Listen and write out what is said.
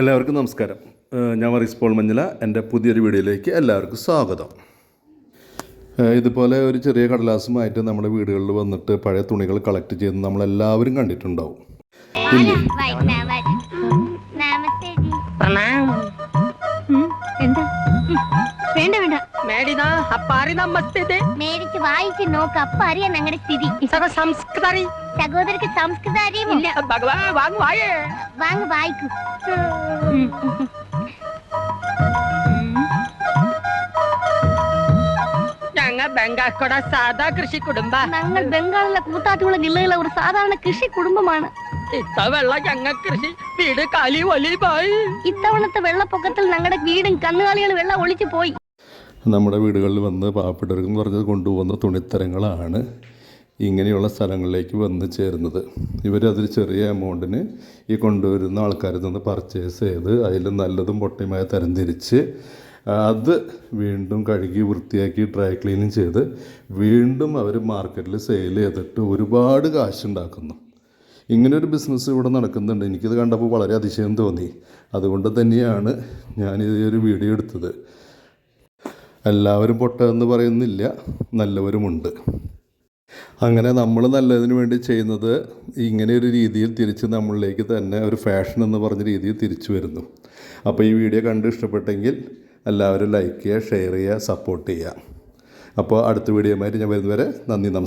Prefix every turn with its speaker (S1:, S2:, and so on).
S1: എല്ലാവർക്കും നമസ്കാരം. ഞാൻ വറീസ് പോൾ മഞ്ഞല. എന്റെ പുതിയൊരു വീഡിയോയിലേക്ക് എല്ലാവർക്കും സ്വാഗതം. ഇതുപോലെ ഒരു ചെറിയ കടലാസുമായിട്ട് നമ്മുടെ വീടുകളിൽ വന്നിട്ട് പഴയ തുണികൾ കളക്ട് ചെയ്ത് നമ്മളെല്ലാവരും കണ്ടിട്ടുണ്ടാവും.
S2: എന്താ? ഉം, വേണ്ട വേണ്ട
S3: മേടിത അപ്പാരി നമസ്തേ
S4: മേടിച്ച് വായിച്ച് നോക്ക് അപ്പൊ അറിയാം ഞങ്ങളുടെ സ്ഥിതി
S3: സക സംസ്കൃതി
S4: സഹോദരക്ക് സംസ്കൃത അറിയുമോ
S2: ഇല്ല.
S3: ഭഗവാ വാങ് വായേ
S4: വാങ്ങ് വായിക്കൂ
S2: ഉം, ഉം, ഉം.
S3: ഞങ്ങ ബംഗാക്കോട സാധാ കൃഷി കുടുംബ
S2: ഞങ്ങൾ ബംഗാളിലെ കൂത്താറ്റുകുളം ജില്ലയിലെ ഒരു സാധാരണ കൃഷി കുടുംബമാണ്
S3: ഞങ്ങ കൃഷി വീട് കാലി വലി പോയി
S2: ഇത്തവണത്തെ വെള്ളപ്പൊക്കത്തിൽ ഞങ്ങളുടെ വീടും കന്നുകാലികൾ വെള്ളം ഒളിച്ചു പോയി.
S1: നമ്മുടെ വീടുകളിൽ വന്ന് പാവപ്പെട്ടവർക്കെന്ന് പറഞ്ഞത് കൊണ്ടുപോകുന്ന തുണിത്തരങ്ങളാണ് ഇങ്ങനെയുള്ള സ്ഥലങ്ങളിലേക്ക് വന്ന് ചേരുന്നത്. ഇവരതിൽ ചെറിയ എമൗണ്ടിന് ഈ കൊണ്ടുവരുന്ന ആൾക്കാരിൽ നിന്ന് പർച്ചേസ് ചെയ്ത് അതിൽ നല്ലതും പൊട്ടയുമായ തരംതിരിച്ച് അത് വീണ്ടും കഴുകി വൃത്തിയാക്കി ഡ്രൈ ക്ലീനിങ് ചെയ്ത് വീണ്ടും അവർ മാർക്കറ്റിൽ സെയിൽ ചെയ്തിട്ട് ഒരുപാട് കാശുണ്ടാക്കുന്നു. ഇങ്ങനൊരു ബിസിനസ് ഇവിടെ നടക്കുന്നുണ്ട്. എനിക്കിത് കണ്ടപ്പോൾ വളരെ അതിശയം തോന്നി. അതുകൊണ്ട് തന്നെയാണ് ഈ ഒരു വീഡിയോ എടുത്തത്. എല്ലാവരും പൊട്ട എന്ന് പറയുന്നില്ല നല്ലവരുമുണ്ട്. അങ്ങനെ നമ്മൾ നല്ലതിന് വേണ്ടി ചെയ്യുന്നത് ഇങ്ങനെ ഒരു രീതിയിൽ തിരിച്ച് നമ്മളിലേക്ക് തന്നെ ഒരു ഫാഷൻ എന്ന് പറഞ്ഞ രീതിയിൽ തിരിച്ചു വരുന്നു. അപ്പോൾ ഈ വീഡിയോ കണ്ട് ഇഷ്ടപ്പെട്ടെങ്കിൽ എല്ലാവരും ലൈക്ക് ചെയ്യുക ഷെയർ ചെയ്യുക സപ്പോർട്ട് ചെയ്യുക. അപ്പോൾ അടുത്ത വീഡിയോമായിട്ട് ഞാൻ വരുന്നവരെ നന്ദി നമസ്കാരം